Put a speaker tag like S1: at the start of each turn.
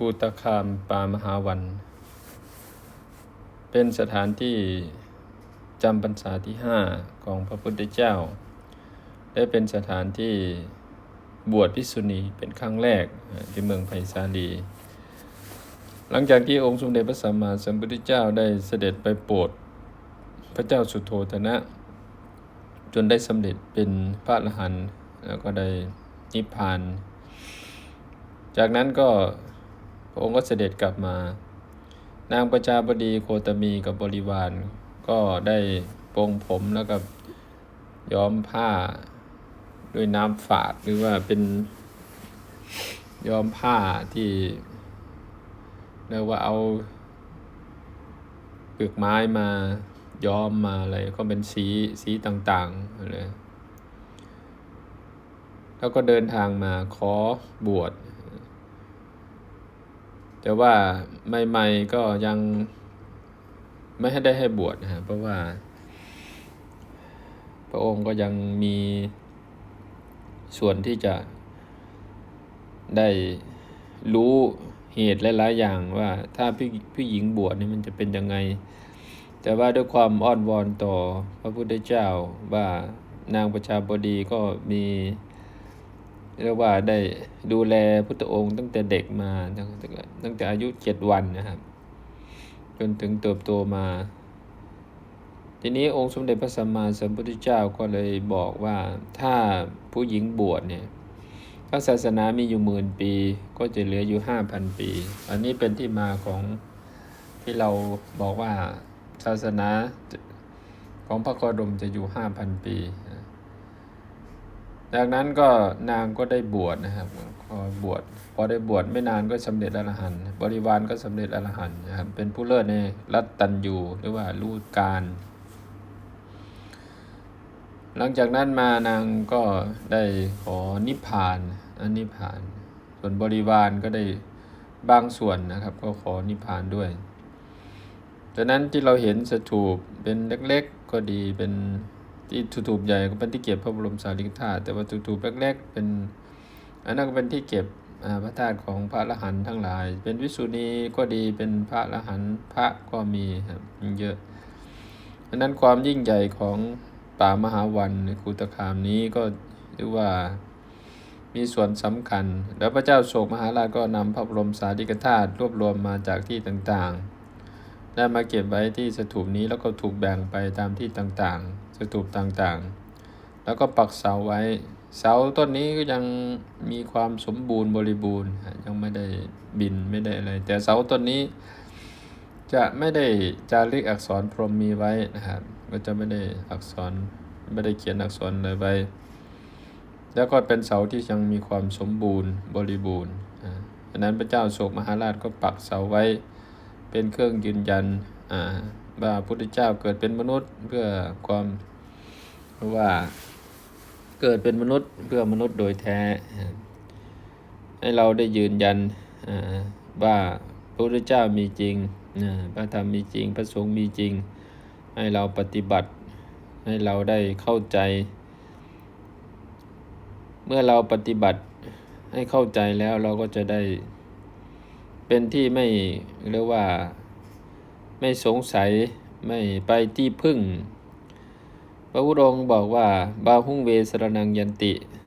S1: ภูตคามปามหาวัน เป็นสถานที่จำพรรษาที่ห้าของพระพุทธเจ้าได้เป็นสถานที่บวชพิษุณีเป็นครั้งแรกที่เมืองไผ่สาลี หลังจากที่องค์สมเด็จพระสัมมาสัมพุทธเจ้าได้เสด็จไปโปรดพระเจ้าสุโธทนะ จนได้สำเร็จเป็นพระอรหันต์แล้วก็ได้นิพพาน จากนั้นก็ ระองค์ก็เสด็จกลับมา นางประชาบดีโคตมีกับบริวาร ก็ได้ปรงผมแล้วก็ย้อมผ้าด้วยน้ำฝาดหรือว่าเป็นย้อมผ้าที่เรียกว่าเอาเปลือกไม้มาย้อมมาอะไรก็เป็นสีสีต่างๆอะไรแล้วก็เดินทางมาขอบวช แต่ว่าใหม่ๆก็ยังไม่ให้ได้ให้บวชนะฮะเพราะว่า พระองค์ก็ยังมีส่วนที่จะได้รู้เหตุหลายๆอย่างว่าถ้าพี่ผู้หญิงบวชนี่มันจะเป็นยังไง แต่ว่าด้วยความอ้อนวอนต่อพระพุทธเจ้าว่านางประชาบดีก็มี เรียกว่าได้ดูแลพุทธองค์ตั้งแต่เด็กมาตั้งแต่ตั้งแต่อายุเจ็ดวันนะครับ จนถึงเติบโตมา ทีนี้องค์สมเด็จพระสัมมาสัมพุทธเจ้าก็เลยบอกว่าถ้าผู้หญิงบวชเนี่ยพระศาสนามีอยู่หมื่นปี ก็จะเหลืออยู่ห้าพันปี อันนี้เป็นที่มาของที่เราบอกว่าศาสนาของพระโคดมจะอยู่ห้าพันปี จากนั้นก็นางก็ได้บวชนะครับพอบวชพอได้บวชไม่นานก็สำเร็จอรหันต์บริวารก็สำเร็จอรหันต์นะครับเป็นผู้เลิศในรัตตัญยูหรือว่ารู้การ หลังจากนั้นมานางก็ได้ขอนิพพานอันนิพพาน ส่วนบริวารก็ได้บางส่วนนะครับ ก็ขอนิพพานด้วยจากนั้นที่เราเห็นสถูปเป็นเล็กๆก็ดีเป็น ที่ถูปใหญ่ก็เป็นที่เก็บพระบรมสารีริกธาตุแต่ว่าถูปเล็กๆเป็นอันนั้นก็เป็นที่เก็บพระธาตุของพระอรหันทั้งหลาย เป็นวิสุณีก็ดีเป็นพระอรหันพระก็มีครับเยอะอันนั้นความยิ่งใหญ่ของป่ามหาวันในคูตคามนี้ก็เรียกว่ามีส่วนสำคัญ แล้วพระเจ้าโศกมหาราชก็นำพระบรมสารีริกธาตุรวบรวมมาจากที่ต่างๆ ได้มาเก็บไว้ที่สถูปนี้แล้วก็ถูกแบ่งไปตามที่ต่างๆ สถูปต่างๆ แล้วก็ปักเสาไว้ เสาต้นนี้ก็ยังมีความสมบูรณ์บริบูรณ์ ยังไม่ได้บินไม่ได้อะไร แต่เสาต้นนี้จะไม่ได้จารึกอักษรพรหมมีไว้นะครับก็จะไม่ได้อักษรไม่ได้เขียนอักษรอะไรไว้ แล้วก็เป็นเสาที่ยังมีความสมบูรณ์บริบูรณ์อันนั้นพระเจ้าโศกมหาราชก็ปักเสาไว้เป็นเครื่องยืนยันอ่า ว่าพุทธเจ้าเกิดเป็นมนุษย์เพื่อความว่าเกิดเป็นมนุษย์เพื่อมนุษย์โดยแท้ ให้เราได้ยืนยันว่าพระพุทธเจ้ามีจริงพระธรรมมีจริง พระสงฆ์มีจริง ให้เราปฏิบัติ ให้เราได้เข้าใจ เมื่อเราปฏิบัติให้เข้าใจแล้วเราก็จะได้เป็นที่ไม่เรียกว่า ไม่สงสัยไม่ไปที่พึ่ง พระพุทธองค์บอกว่า บาหุงเวสรนังยันติ